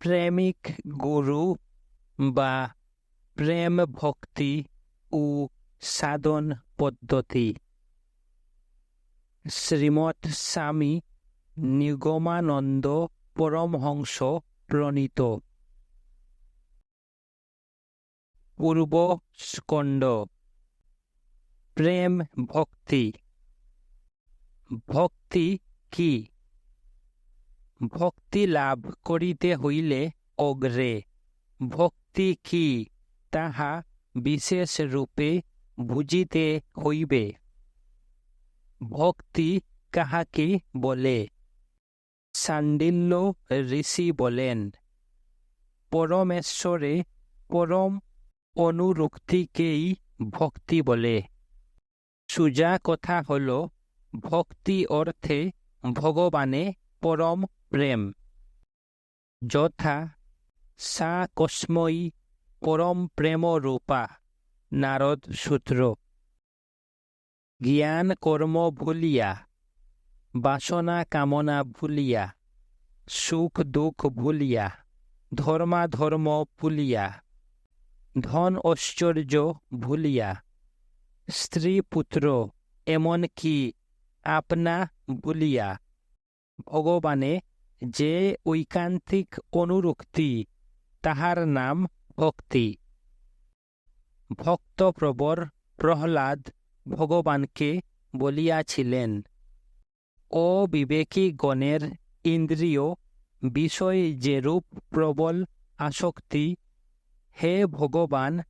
প্রেমিক গুরু বা প্রেম ভক্তি ও সাধন পদ্ধতি। শ্রীমৎ স্বামী নিগমানন্দ পরমহংস প্রণীত। পূর্ব স্কন্দ। প্রেম ভক্তি। ভক্তি কি? ভক্তি লাভ করিতে হইলে অগ্রে। ভক্তি কি, তাহা বিশেষ রূপে বুঝিতে হইবে। ভক্তি কাহাকে বলে? সান্ডিল্য ঋষি বলেন, পরমেশ্বরে পরম অনুরক্তিকেই ভক্তি বলে। সুজা কথা হল, ভক্তি অর্থে ভগবানে পরম প্রেম যথা সা কস্ময়ী পরম প্রেম রূপা নারদ সূত্র জ্ঞান কর্ম ভুলিয়া বাসনা কামনা ভুলিয়া সুখ দুঃখ ভুলিয়া ধর্মাধর্ম ভুলিয়া ধন ঐশ্বর্য ভুলিয়া স্ত্রী পুত্র এমনকি আপনা ভুলিয়া ভগবানে যে ঐকান্তিক অনুরক্তি, তাহার নাম ভক্তি। ভক্তপ্রবর প্রহ্লাদ ভগবানকে বলিয়াছিলেন, ও বিবেকী গণের ইন্দ্রিয়, বিষয় যেরূপ প্রবল আসক্তি, হে ভগবান,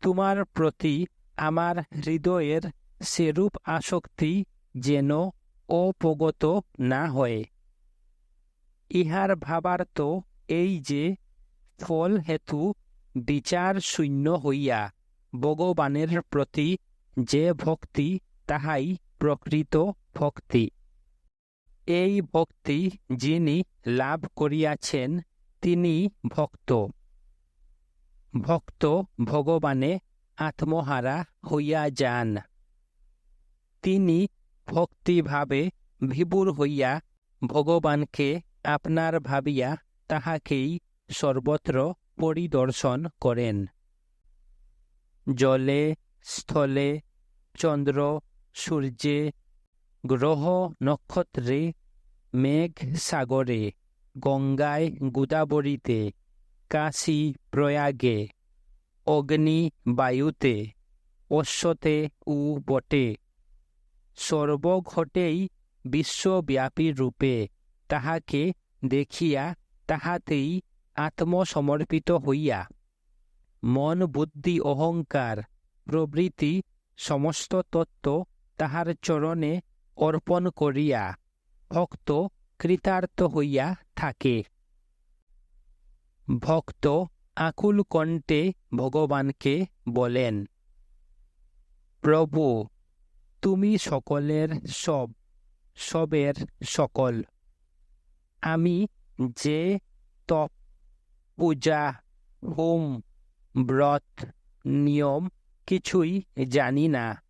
তোমার প্রতি আমার হৃদয়ের সেরূপ আসক্তি যেন অপগত না হয়। ইহার ভাবার্থ এই যে ফল হেতু বিচার শূন্য হইয়া ভগবানের প্রতি যে ভক্তি, তাহাই প্রকৃত ভক্তি। এই ভক্তি যিনি লাভ করিয়াছেন, তিনি ভক্ত। ভক্ত ভগবানে আত্মহারা হইয়া যান। তিনি ভক্তিভাবে বিভুর হইয়া ভগবানকে আপনার ভাবিয়া তাহাকেই সর্বত্র পরিদর্শন করেন। জলে, স্থলে, চন্দ্র, সূর্যে, গ্রহ নক্ষত্রে, মেঘ সাগরে, গঙ্গায় গোদাবরীতে, কাশী প্রয়াগে, অগ্নি বায়ুতে, অশ্বতে ও বটে। সর্বঘটেই বিশ্বব্যাপী রূপে তাহাকে দেখিয়া তাহাতেই আত্মসমর্পিত হইয়া। মন, বুদ্ধি, অহংকার প্রভৃতি সমস্ত তত্ত্ব তাহার চরণে অর্পণ করিয়া ভক্ত কৃতার্থ হইয়া থাকে। ভক্ত আকুল কণ্ঠে ভগবানকে বলেন, প্রভু, তুমি সকলের সব, সবের সকল আমি যে তপ পূজা, হোম, ব্রত নিয়ম কিছুই জানি না।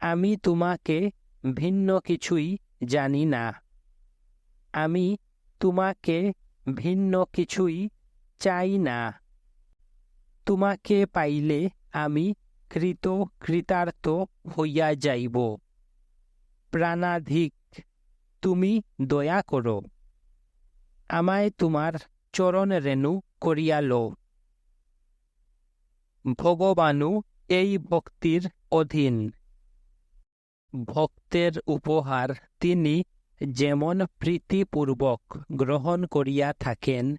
আমি তোমাকে ভিন্ন কিছুই জানি না। আমি তোমাকে ভিন্ন কিছুই চাই না। তোমাকে পাইলে আমি কৃত কৃতার্থ হইয়া যাইব। প্রাণাধিক তুমি দয়া করো। আমায় তোমার চরণ রেণু করিয়াল। ভগবানু, এই ভক্তির অধীন। ভক্তের উপহার তিনি যেমন প্রীতিপূর্বক গ্রহণ করিয়া থাকেন,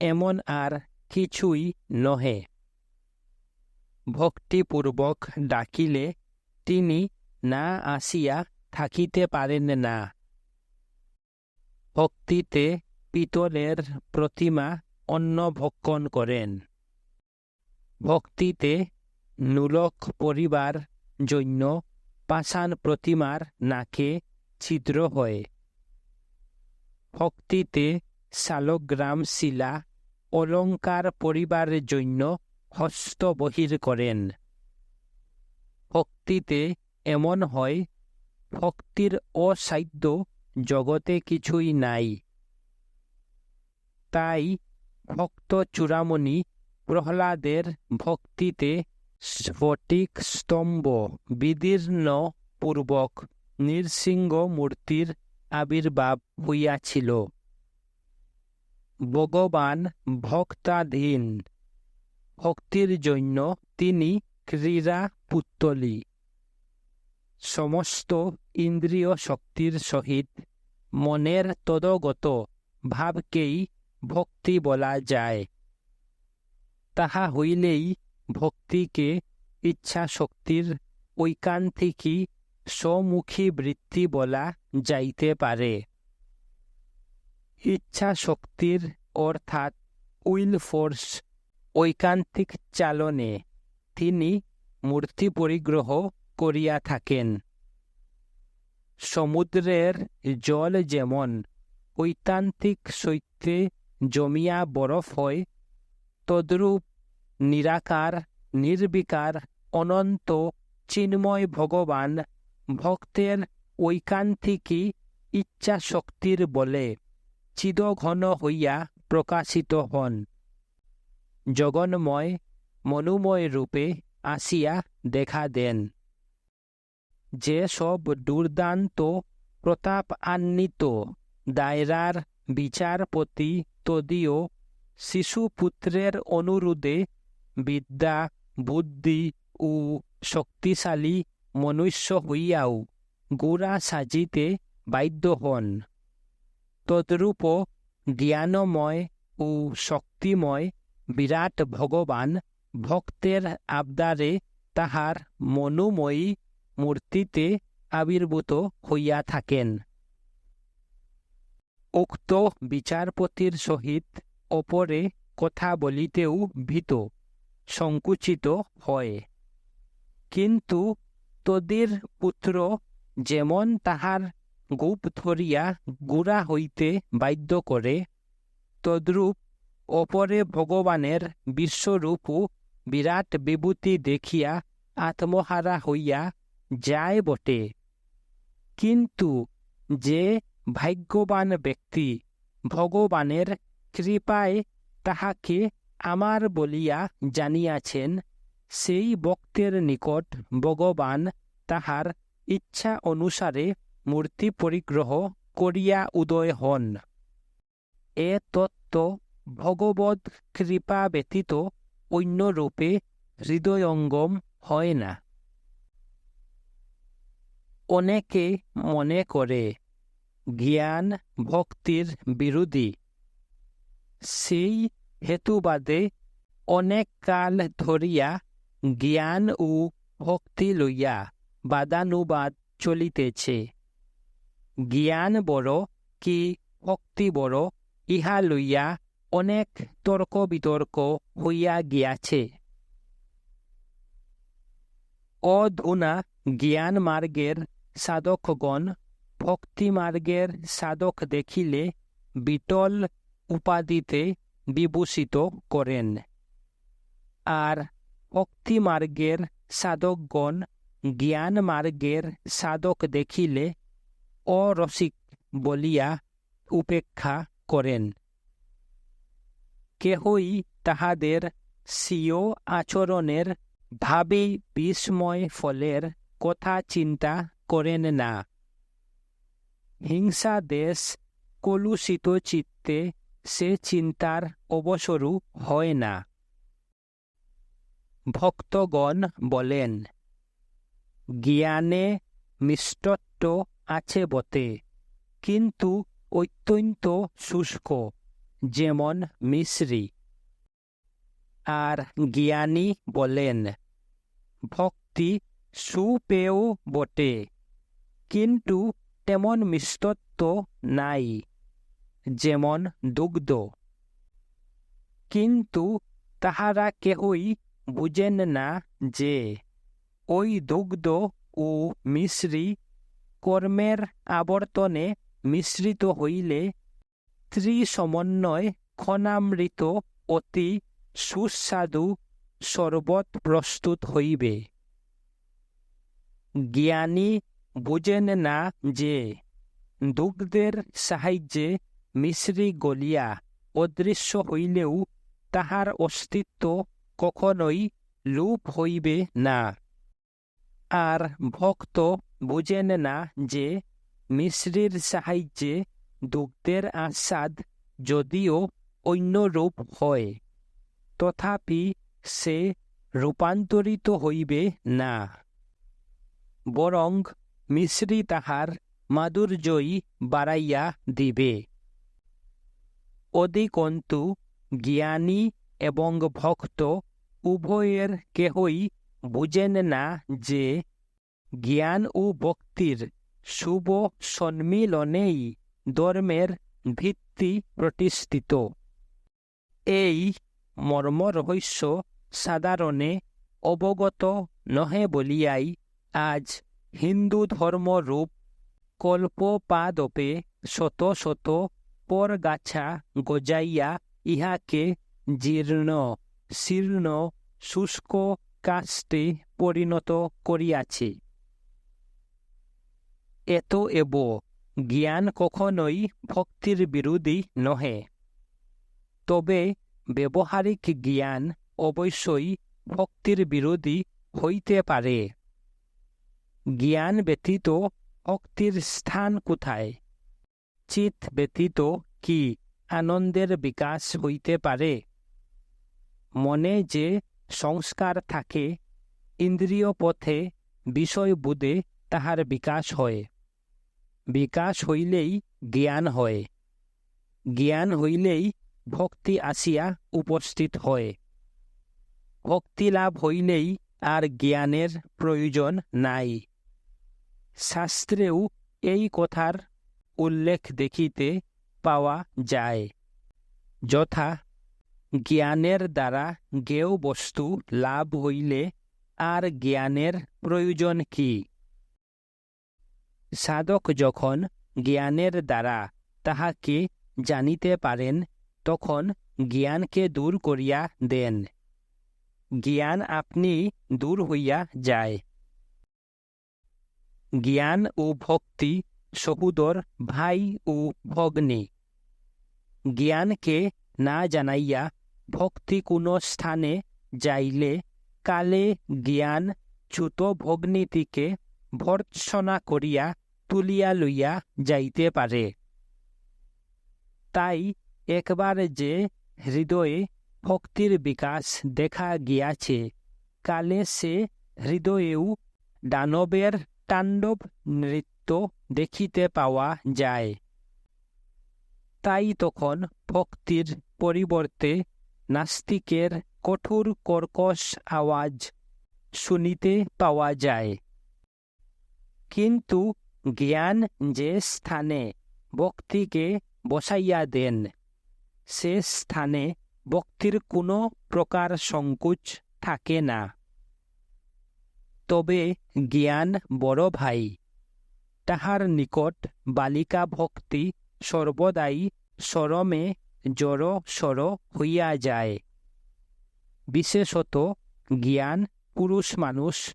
এমন আর কিছুই নহে। ভক্তিপূর্বক ডাকিলে তিনি না আসিয়া থাকিতে পারেন না। ভক্তিতে পিতলের প্রতিমা অন্ন ভক্ষণ করেন। ভক্তিতে নুলক পরিবার জন্য পাষাণ প্রতিমার নাকে ছিদ্র হয়। ভক্তিতে শালগ্রাম শিলা অলঙ্কার পরিবারের জন্য হস্ত বহির করেন। ভক্তিতে এমন হয়, ভক্তির অসাধ্য জগতে কিছুই নাই। তাই ভক্ত চূড়ামণি প্রহ্লাদের ভক্তিতে স্ফটিক স্তম্ভ, বিদীর্ণ পূর্বক নৃসিংহ মূর্তির আবির্ভাব হইয়াছিল। ভগবান ভক্তাধীন, ভক্তির জন্য তিনি ক্রীড়া পুত্তলি সমস্ত ইন্দ্রিয় শক্তির সহিত মনের তদগত ভাবকেই ভক্তি বলা যায়। তাহা হইলেই ভক্তিকে ইচ্ছা শক্তির ঐকান্তিকী স্বমুখী বৃত্তি বলা যাইতে পারে। ইচ্ছা শক্তির অর্থাৎ উইল ফোর্স ঐকান্তিক চালনে তিনি মূর্তি পরিগ্রহ করিয়া থাকেন। সমুদ্রের জল যেমন ঐতান্তিক শৈত্যে জমিয়া বরফ হয়, তদ্রূপ নিরাকার, নির্বিকার, অনন্ত, চিন্ময় ভগবান ভক্তের ঐকান্তিকী ইচ্ছা শক্তির বলে চিদঘন হইয়া প্রকাশিত হন। জগন্ময় মনুময় রূপে আসিয়া দেখা দেন। যে সব দুর্দান্ত প্রতাপ আন্বিত দায়রার বিচারপতি তদীয় শিশুপুত্রের অনুরোধে বিদ্যা, বুদ্ধি ও শক্তিশালী মনুষ্য হইয়াও গোড়া সাজিতে বাধ্য হন। তদ্রূপ জ্ঞানময় ও শক্তিময় বিরাট ভগবান ভক্তের আবদারে তাহার মনোময়ী মূর্তিতে আবির্ভূত হইয়া থাকেন। উক্ত বিচারপতির সহিত অপরে কথা বলিতেও ভীত, সংকুচিত হয়। কিন্তু তদের পুত্র যেমন তাহার গুপ ধরিয়া গুড়া হইতে বাধ্য করে, তদ্রূপ অপরে ভগবানের বিশ্বরূপ বিরাট বিভূতি দেখিয়া আত্মহারা হইয়া যায় বটে। কিন্তু যে ভাগ্যবান ব্যক্তি ভগবানের কৃপায় তাহাকে আমার বলিয়া জানিয়াছেন, সেই বক্তের নিকট ভগবান তাহার ইচ্ছা অনুসারে মূর্তি পরিগ্রহ করিয়া উদয় হন। এ তত্ত্ব ভগবত কৃপা ব্যতীত অন্য রূপে হৃদয়ঙ্গম হয় না। অনেকে মনে করে জ্ঞান ভক্তির বিরোধী। সেই হেতুবাদে অনেক কাল ধরিয়া জ্ঞান ও ভক্তি লইয়া বাদানুবাদ চলিতেছে। জ্ঞান বড় কি ভক্তি বড়, ইহা লইয়া অনেক তর্ক বিতর্ক হইয়া গিয়াছে। অধুনা জ্ঞান মার্গের সাধকগণ ভক্তি মার্গের সাধক দেখিলে বিটল উপাধিতে বিভূষিত করেন। আর ভক্তি মার্গের সাধকগণ জ্ঞান মার্গের সাধক দেখিলে অরসিক বলিয়া উপেক্ষা করেন। কেহই তাহাদের স্বীয় আচরণের ভাবি বিস্ময় ফলের কথা চিন্তা করেন না। হিংসা দেশ কলুষিত চিত্তে সে চিন্তার অবসরু হয় না। ভক্তগণ বলেন, জ্ঞানে মিষ্টত্ব আছে বটে, কিন্তু অত্যন্ত শুষ্ক, যেমন মিশ্রি। আর জ্ঞানী বলেন, ভক্তি সুপেয় বটে। কিন্তু তেমন মিষ্টত্ব নাই, যেমন দুগ্ধ। কিন্তু তাহারা কেহই বুঝেন না যে, ওই দুগ্ধ ও মিশ্রি কর্মের আবর্তনে মিশ্রিত হইলে ত্রিসমন্বয় ক্ষণামৃত অতি সুস্বাদু শরবত প্রস্তুত হইবে। জ্ঞানী বুঝেন না যে, দুগ্ধের সাহায্যে মিশ্রি গলিয়া অদৃশ্য হইলেও তাহার অস্তিত্ব কখনোই লোপ হইবে না। আর ভক্ত বুঝেন না যে, মিশ্রির সাহায্যে দুগ্ধের আস্বাদ যদিও অন্য রূপ হয়, তথাপি সে রূপান্তরিত হইবে না। বরং মিশ্রি তাহার মাধুর্যই বাড়াইয়া দিবে। অধিকন্তু জ্ঞানী এবং ভক্ত উভয়ের কেহই বুঝেন না যে জ্ঞান ও ভক্তির শুভ সম্মিলনেই ধর্মের ভিত্তি প্রতিষ্ঠিত। এই মর্মরহস্য সাধারণে অবগত নহে বলিয়াই আজ হিন্দু ধর্মরূপ কল্পপাদপে শত শত পরগাছা গজাইয়া ইহাকে জীর্ণ, শীর্ণ, শুষ্ক কাষ্টে পরিণত করিয়াছে। এত এব, জ্ঞান কখনোই ভক্তির বিরোধী নহে। তবে ব্যবহারিক জ্ঞান অবশ্যই ভক্তির বিরোধী হইতে পারে। জ্ঞান ব্যতীত অক্তির স্থান কোথায়? চিত ব্যতীত কি আনন্দের বিকাশ হইতে পারে? মনে যে সংস্কার থাকে, ইন্দ্রিয় পথে বিষয় বিষয়বোধে তাহার বিকাশ হয়। বিকাশ হইলেই জ্ঞান হয়। জ্ঞান হইলেই ভক্তি আসিয়া উপস্থিত হয়। ভক্তি লাভ হইলেই আর জ্ঞানের প্রয়োজন নাই। শাস্ত্রেও এই কথার উল্লেখ দেখিতে পাওয়া যায়। যথা জ্ঞানের দ্বারা জ্ঞেয় বস্তু লাভ হইলে আর জ্ঞানের প্রয়োজন কি? সাধক যখন জ্ঞানের দ্বারা তাহাকে জানিতে পারেন, তখন জ্ঞানকে দূর করিয়া দেন। জ্ঞান আপনি দূর হইয়া যায়। জ্ঞান ও ভক্তি সহুদর ভাই ও ভগ্নী। জ্ঞানকে না জানাইয়া ভক্তি কোনো স্থানে যাইলে কালে জ্ঞান চ্যুত ভগ্নীটিকে ভর্ৎসনা করিয়া তুলিয়া লইয়া যাইতে পারে। তাই একবার যে হৃদয়ে ভক্তির বিকাশ দেখা গিয়াছে, কালে সে হৃদয়েও দানবের তাণ্ডব নৃত্য দেখিতে পাওয়া যায়। তাই তখন ভক্তির পরিবর্তে নাস্তিকের কঠোর কর্কশ আওয়াজ শুনিতে পাওয়া যায়। কিন্তু জ্ঞান যে স্থানে ভক্তিকে বসাইয়া দেন, সে স্থানে ভক্তির কোনো প্রকার সংকোচ থাকে না। তবে জ্ঞান বড় ভাই। তাহার নিকট বালিকা ভক্তি সর্বদাই সরমে জড় সর হইয়া যায়। বিশেষত জ্ঞান পুরুষ মানুষ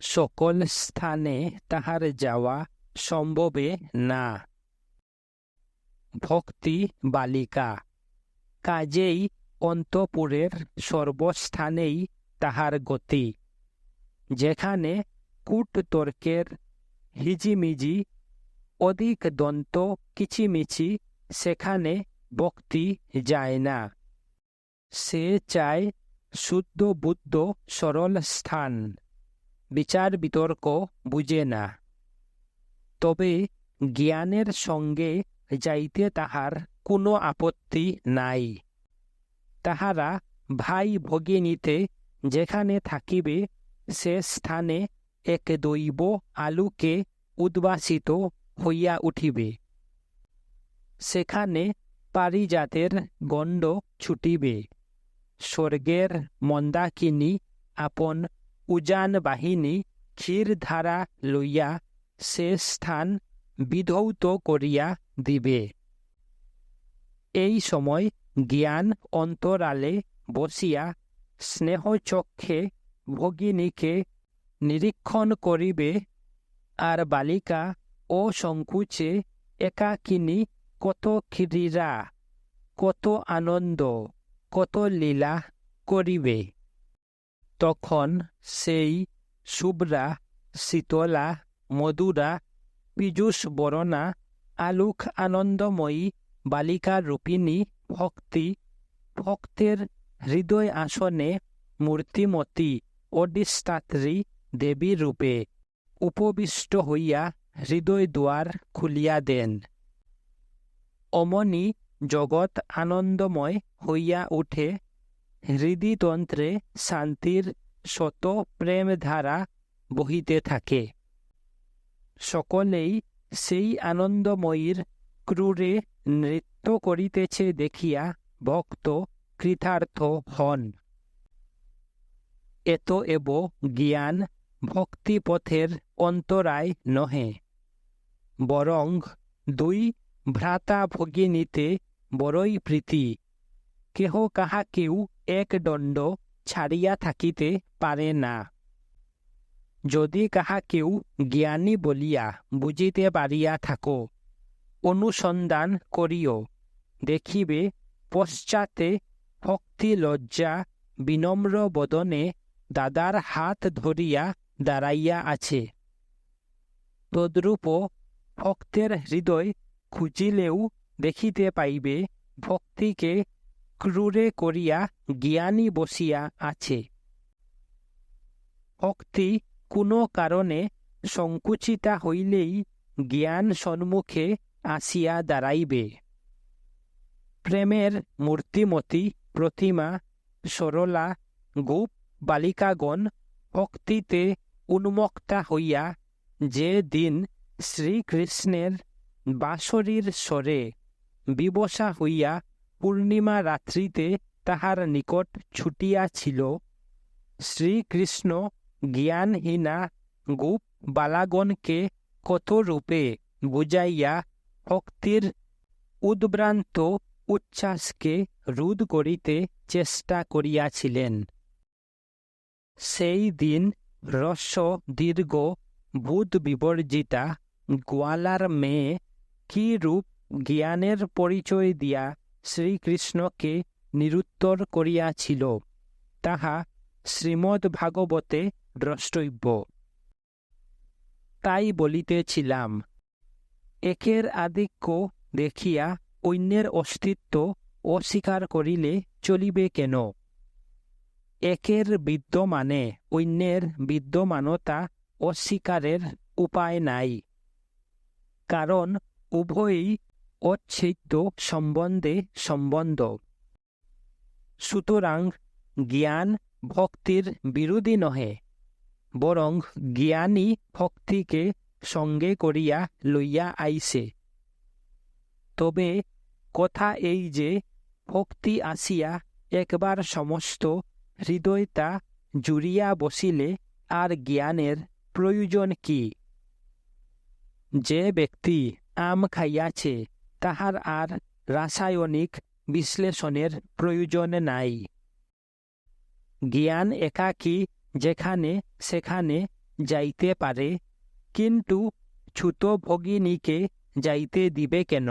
সকল স্থানে তাহার যাওয়া সম্ভবে না। ভক্তি বালিকা। কাজেই অন্তপুরের সর্বস্থানেই তাহার গতি। যেখানে কূট তর্কের হিজিমিজি, অধিক দন্ত, কিচিমিচি, সেখানে বক্তি যায় না। সে চায় শুদ্ধ, বুদ্ধ, সরল স্থান। বিচার, বিতর্ক বুঝে না। তবে জ্ঞানের সঙ্গে যাইতে তাহার কোনো আপত্তি নাই। তাহারা ভাই ভগিনীতে যেখানে থাকিবে সে স্থানে এক দৈব আলুকে উদ্ভাসিত হইয়া উঠিবে। সেখানে পারিজাতের গণ্ড ছুটিবে। স্বর্গের মন্দাকিনী আপন উজান বাহিনী ক্ষীরধারা লইয়া সে স্থান বিধৌত করিয়া দিবে। এই সময় জ্ঞান অন্তরালে বসিয়া স্নেহচক্ষে ভগিনীকে নিরীক্ষণ করিবে আর বালিকা ও সংকুচে একাকিনী কত ক্রীড়া কত আনন্দ, কত লীলা করিবে। তখন সেই শুভ্রা, শীতলা, মধুরা পীযুষ বরণা আলোক আনন্দময়ী বালিকা রূপিণী ভক্তি, ভক্তের হৃদয় আসনে মূর্তিমতী অধিষ্ঠাত্রী দেবী রূপে উপবিষ্ট হইয়া হৃদয় দুয়ার খুলিয়া দেন। অমনি জগৎ আনন্দময় হইয়া উঠে হৃদিতন্ত্রে শান্তির শত প্রেমধারা বহিতে থাকে। সকলেই সেই আনন্দময়ীর ক্রূরে নৃত্য করিতেছে দেখিয়া ভক্ত কৃতার্থ হন। এত এব জ্ঞান ভক্তিপথের অন্তরায় নহে। বরং দুই ভ্রাতা ভগিনীতে বড়ই প্রীতি। কেহ কাহাকেও এক দণ্ড ছাড়িয়া থাকিতে পারে না। যদি কাহাকেও জ্ঞানী বলিয়া বুঝিতে পারিয়া থাকো, অনুসন্ধান করিও, দেখিবে পশ্চাতে ভক্তি লজ্জা বিনম্র বদনে দাদার হাত ধরিয়া দাঁড়াইয়া আছে। তদ্রূপ ভক্তের হৃদয় খুঁজিলেও দেখিতে পাইবে, ভক্তিকে ক্রূরে করিয়া জ্ঞানী বসিয়া আছে। ভক্তি কোনো কারণে সংকুচিতা হইলেই জ্ঞান সম্মুখে আসিয়া দাঁড়াইবে। প্রেমের মূর্তিমতী প্রতিমা সরলা গোপ বালিকাগণ ভক্তিতে উন্মুক্তা হইয়া যে দিন শ্রীকৃষ্ণের বাঁশরীর স্বরে বিবসা হইয়া পূর্ণিমা রাত্রিতে তাহার নিকট ছুটিয়াছিল, শ্রীকৃষ্ণ জ্ঞানহীনা গোপ বালাগণকে কতরূপে বুঝাইয়া ভক্তির উদ্ভ্রান্ত উচ্ছ্বাসকে রোধ করিতে চেষ্টা করিয়াছিলেন? সেই দিন রস্য দীর্ঘ ভূত বিবর্জিতা গোয়ালার মেয়ে কি রূপ জ্ঞানের পরিচয় দিয়া শ্রীকৃষ্ণকে নিরুত্তর করিয়াছিল, তাহা শ্রীমদ্ ভাগবতে দ্রষ্টব্য। তাই বলিতেছিলাম, একের আধিক্য দেখিয়া অন্যের অস্তিত্ব অস্বীকার করিলে চলিবে কেন? একের বিদ্যমানে অন্যের বিদ্যমানতা অস্বীকারের উপায় নাই। কারণ উভয়ই অচ্ছেদ্য সম্বন্ধে সম্বন্ধ। সুতরাং জ্ঞান ভক্তির বিরোধী নহে, বরং জ্ঞানী ভক্তিকে সঙ্গে করিয়া লইয়া আইছে তবে কথা এই যে, ভক্তি আসিয়া একবার সমস্ত হৃদয়তা জুড়িয়া বসিলে আর জ্ঞানের প্রয়োজন কি? যে ব্যক্তি আম খাইয়াছে, তাহার আর রাসায়নিক বিশ্লেষণের প্রয়োজন নাই। জ্ঞান একাকী যেখানে সেখানে যাইতে পারে, কিন্তু ছুত ভগিনীকে যাইতে দিবে কেন?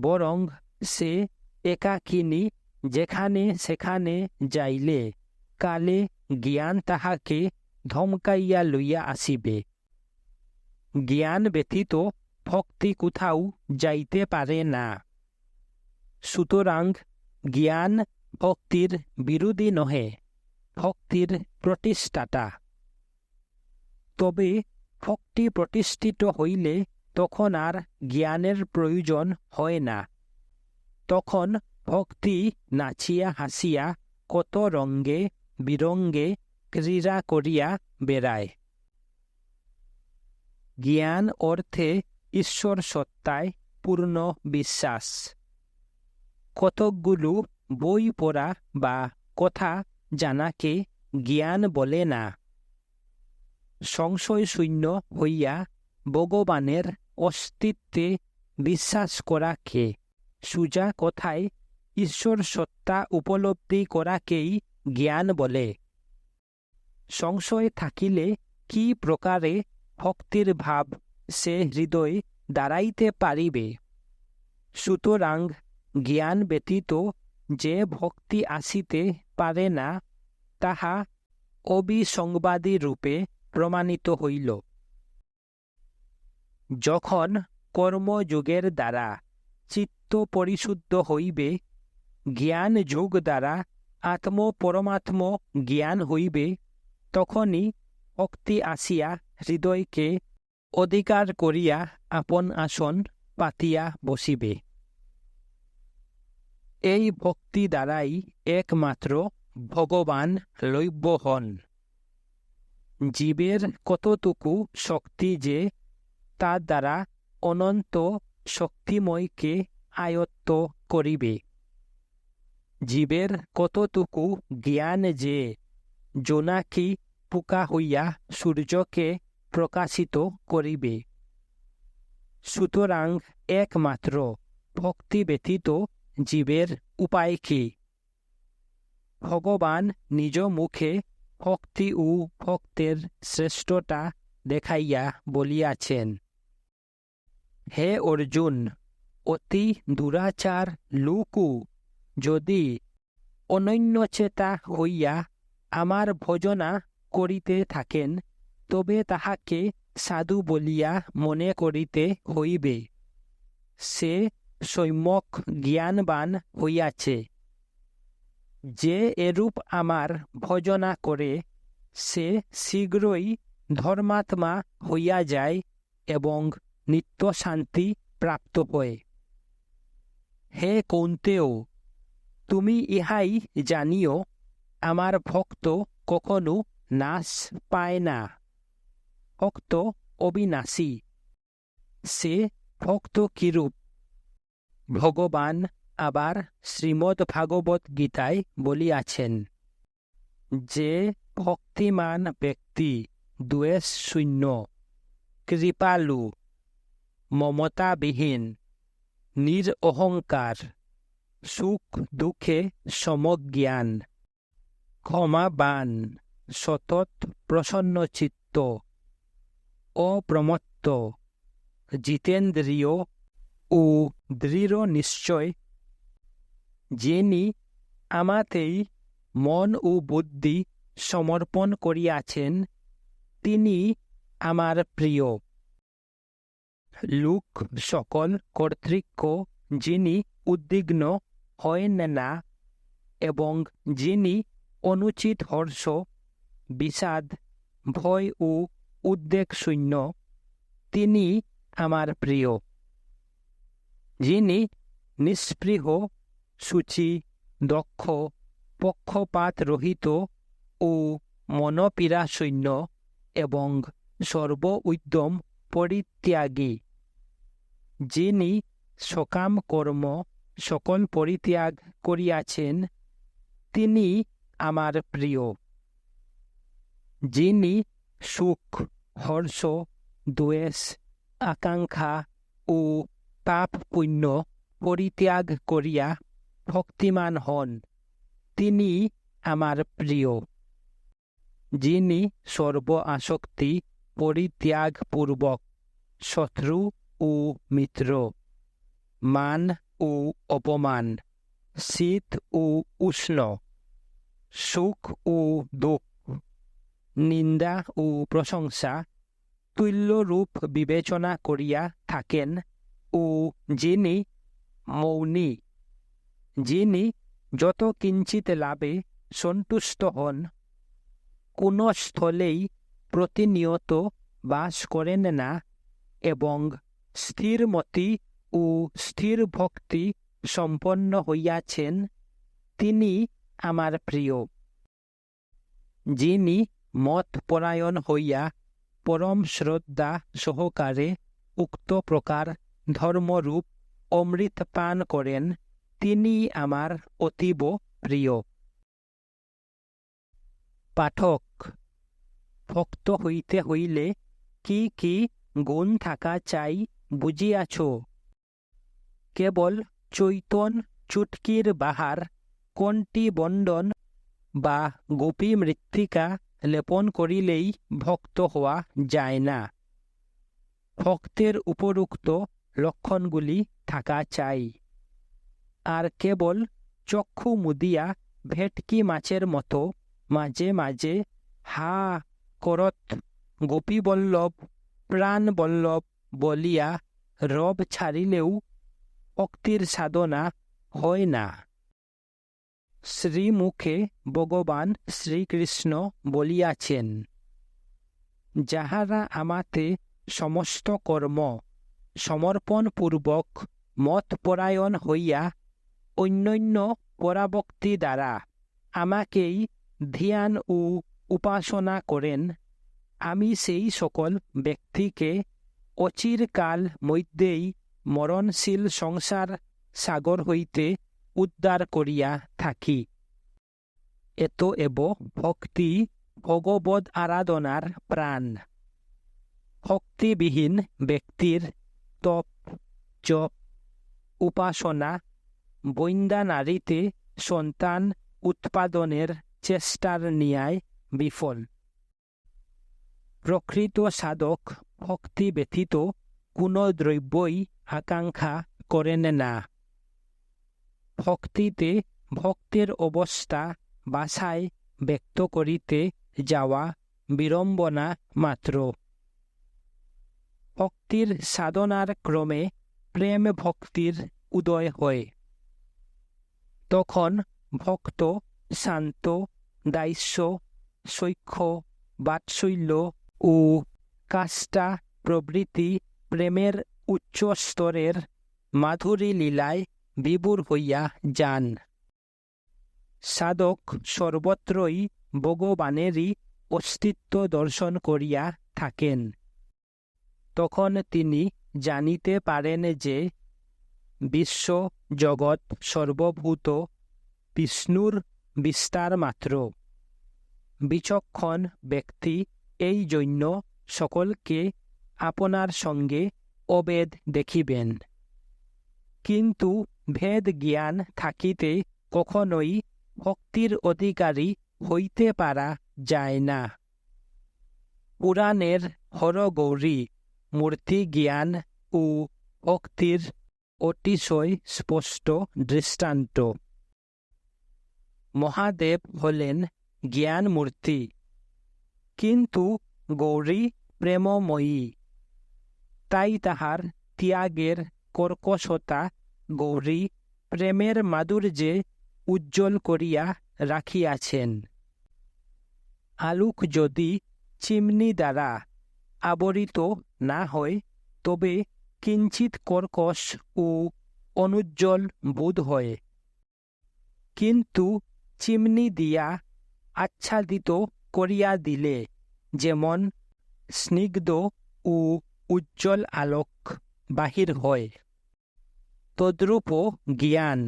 বরং সে একাকিনী যেখানে সেখানে যাইলে, কালে জ্ঞান তাহাকে ধমকাইয়া লইয়া আসিবে। জ্ঞান ব্যতীত ভক্তি কোথাও যাইতে পারে না। সুতরাং জ্ঞান ভক্তির বিরোধী নহে, ভক্তির প্রতিষ্ঠাতা। তবে ভক্তি প্রতিষ্ঠিত হইলে তখন আর জ্ঞানের প্রয়োজন হয় না। তখন ভক্তি, নাচিয়া, হাসিয়া কত রঙ্গে বিরঙ্গে, ক্রীড়া করিয়া বেড়ায়। জ্ঞান অর্থে ঈশ্বর সত্তায় পূর্ণ বিশ্বাস। কতকগুলো বই পড়া বা কথা জানাকে জ্ঞান বলে না। সংশয়শূন্য হইয়া ভগবানের অস্তিত্বে বিশ্বাস করাকে সুজা কথায় ঈশ্বর সত্তা উপলব্ধি করাকেই জ্ঞান বলে। সংশয় থাকিলে কি প্রকারে ভক্তির ভাব সে হৃদয় দাঁড়াইতে পারিবে? সুতরাং জ্ঞান ব্যতীত যে ভক্তি আসিতে পারে না, তাহা অবিসংবাদী রূপে প্রমাণিত হইল। যখন কর্মযোগের দ্বারা চিত্ত পরিশুদ্ধ হইবে জ্ঞান যোগ দ্বারা আত্ম পরমাত্ম জ্ঞান হইবে তখনই অক্তি আসিয়া হৃদয়কে অধিকার করিয়া আপন আসন পাতিয়া বসিবে। এই ভক্তি দ্বারাই একমাত্র ভগবান লৈব্য হন। জীবের কতটুকু শক্তি যে, তার দ্বারা অনন্ত শক্তিময়কে আয়ত্ত করিবে। জীবের কতটুকু জ্ঞান যে জোনাকি পোকা হইয়া সূর্যকে প্রকাশিত করিবে। সুতরাং একমাত্র ভক্তি ব্যতীত জীবের উপায় কি? ভগবান নিজ মুখে ভক্তি ও ভক্তের শ্রেষ্ঠতা দেখাইয়া বলিয়াছেন, হে অর্জুন, অতি দুরাচার লোকু যদি অনন্যচেতা হইয়া আমার ভজনা করিতে থাকেন, তবে তাহাকে সাধু বলিয়া মনে করিতে হইবে। সে সৈম্যক জ্ঞানবান হইয়াছে। যে এরূপ আমার ভজনা করে, সে শীঘ্রই ধর্মাত্মা হইয়া যায় এবং নিত্য শান্তি প্রাপ্ত হয়। হে কৌন্তেও তুমি ইহাই জানিও, আমার ভক্ত কখনো নাশ পায় না। ভক্ত অবিনাশী, সে ভক্ত কিরূপ? ভগবান আবার শ্রীমদ্ ভাগবত গীতায় বলিয়াছেন, যে ভক্তিমান ব্যক্তি দ্বেষ শূন্য, কৃপালু, মমতাবিহীন নির অহংকার সুখ, দুঃখে সমজ্ঞান ক্ষমাবান সতত প্রসন্নচিত্ত অপ্রমত্ত, জিতেন্দ্রিয় ও দৃঢ় নিশ্চয়। যিনি আমাতেই মন ও বুদ্ধি সমর্পণ করিয়াছেন, তিনি আমার প্রিয়। লোক, সকল কর্তৃক্য যিনি উদ্বিগ্ন হয়েন না এবং যিনি অনুচিত হর্ষ, বিষাদ, ভয় ও উদ্বেগ শূন্য, তিনি আমার প্রিয়। যিনি নিস্পৃহ, সূচি, দক্ষ, পক্ষপাত রহিত ও মনপীড়া শূন্য এবং সর্ব উদ্যম পরিত্যাগী। যিনি সকাম কর্ম সকল পরিত্যাগ করিয়াছেন, তিনি আমার প্রিয়। যিনি সুখ, হর্ষ, দ্বেষ, আকাঙ্ক্ষা ও পাপ পুণ্য পরিত্যাগ করিয়া ভক্তিমান হন, তিনি আমার প্রিয়। যিনি সর্ব আসক্তি পরিত্যাগপূর্বক শত্রু ও মিত্র। মান ও অপমান শীত ও উষ্ণ সুখ ও দুঃখ নিন্দা ও প্রশংসা তুল্যরূপ বিবেচনা করিয়া থাকেন ও যিনি মৌনী যিনি যত কিঞ্চিত লাভে সন্তুষ্ট হন কোন স্থলেই প্রতিনিয়ত বাস করেন না এবং স্থিরমতি ও স্থির ভক্তি সম্পন্ন হইয়াছেন, তিনি আমার প্রিয়। যিনি মত পরায়ণ হইয়া পরম শ্রদ্ধা সহকারে উক্ত প্রকার ধর্মরূপ অমৃত পান করেন, তিনি আমার অতীব প্রিয়। পাঠক, ভক্ত হইতে হইলে কি কি গুণ থাকা চাই বুঝিয়াছ? কেবল চৈতন চুটকির বাহার, কোনটি বন্ডন বা গোপী মৃত্তিকা লেপন করিলেই ভক্ত হওয়া যায় না? ভক্তের উপরুক্ত লক্ষণগুলি থাকা চাই। আর কেবল চক্ষু মুদিয়া ভেটকি মাছের মতো মাঝে মাঝে হা করত গোপীবল্লভ, প্রাণবল্লভ বলিয়া রব ছাড়িলেও ভক্তির সাধনা হয় না। শ্রীমুখে ভগবান শ্রীকৃষ্ণ বলিয়াছেন, যাহারা আমাতে সমস্ত কর্ম সমর্পণপূর্বক মতপরায়ণ হইয়া অন্যান্য পরাভক্তি দ্বারা আমাকেই ধ্যান ও উপাসনা করেন, আমি সেই সকল ব্যক্তিকে অচিরকাল মধ্যেই মরণশীল সংসার সাগর হইতে উদ্ধার করিয়া থাকি। এত এব ভক্তি ভগবদ আরাধনার প্রাণ ভক্তিবিহীন ব্যক্তির তপ, জপ, উপাসনা বৈন্দা নারীতে সন্তান উৎপাদনের চেষ্টার ন্যায় বিফল। প্রকৃত সাধক ভক্তি ব্যতীত কোনো দ্রব্যই আকাঙ্ক্ষা করেন না ভক্তিতে ভক্তের অবস্থা বাসায় ব্যক্ত করিতে যাওয়া বিড়ম্বনা মাত্র ভক্তির সাধনার ক্রমে প্রেম ভক্তির উদয় হয়। তখন ভক্ত শান্ত, দাস্য সৈক্ষ বাৎসল্য ও কাষ্টা প্রভৃতি প্রেমের উচ্চ স্তরের মাধুরী লীলায় বিভোর হইয়া যান। সাধক সর্বত্রই ভগবানেরই অস্তিত্ব দর্শন করিয়া থাকেন। তখন তিনি জানিতে পারেন যে বিশ্ব জগৎ সর্বভূত, বিষ্ণুর বিস্তার মাত্র। বিচক্ষণ ব্যক্তি এই জন্য সকলকে আপনার সঙ্গে অবেদ দেখিবেন। কিন্তু ভেদ জ্ঞান থাকিতে কখনোই ভক্তির অধিকারী হইতে পারা যায় না। পুরাণের হরগৌরী মূর্তি জ্ঞান ও ভক্তির অতিশয় স্পষ্ট দৃষ্টান্ত। মহাদেব হলেন জ্ঞান মূর্তি কিন্তু গৌরী প্রেমময়ী। তাই তাহার ত্যাগের, কর্কশতা, গৌরী, প্রেমের মাধুর্যে উজ্জ্বল করিয়া রাখিয়াছেন। আলোক যদি চিমনি দ্বারা আবরিত না হয়, তবে কিঞ্চিত কর্কশ ও অনুজ্জ্বল বোধ হয়। কিন্তু চিমনি দিয়া আচ্ছাদিত করিয়া দিলে যেমন স্নিগ্ধ ও উজ্জ্বল আলোক বাহির হয়। তদ্রূপ জ্ঞান।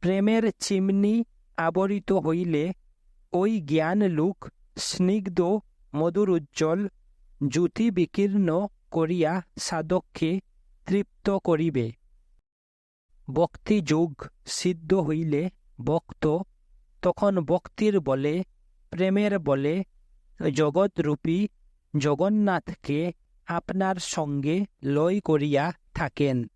প্রেমের চিমনি আবরিত হইলে ওই জ্ঞান লোক স্নিগ্ধ, মধুর, উজ্জ্বল, জ্যোতি বিকীর্ণ করিয়া সাধককে তৃপ্ত করিবে। ভক্তিযোগ সিদ্ধ হইলে ভক্ত তখন ভক্তির বলে, প্রেমের বলে জগৎরূপী জগন্নাথকে আপনার সঙ্গে লয় করিয়া থাকেন।